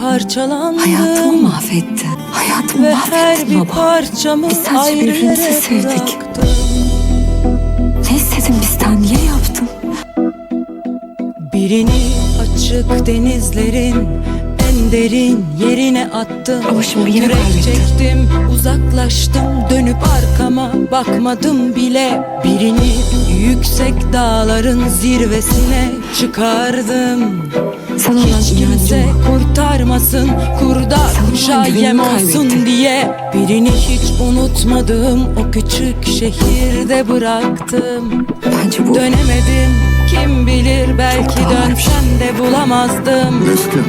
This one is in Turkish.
Parçalandım Hayatımı mahvetti. Hayatımı ve her mahvetti bir baba. parçamı Biz sadece birbirimizi sevdik. bıraktım. Ne istedin bizden? Niye yaptın? Birini açık denizlerin en derin yerine attım Ama şimdi yine kaybettin. çektim uzaklaştım dönüp arkama bakmadım bile Birini yüksek dağların zirvesine çıkardım Sana olan inancım var. Kurtarmasın kurda kuşa yem olsun kaybettim. diye Birini hiç unutmadım o küçük şehirde bıraktım Bence bu Dönemedim kim bilir belki şey. dönsem de bulamazdım Meskin,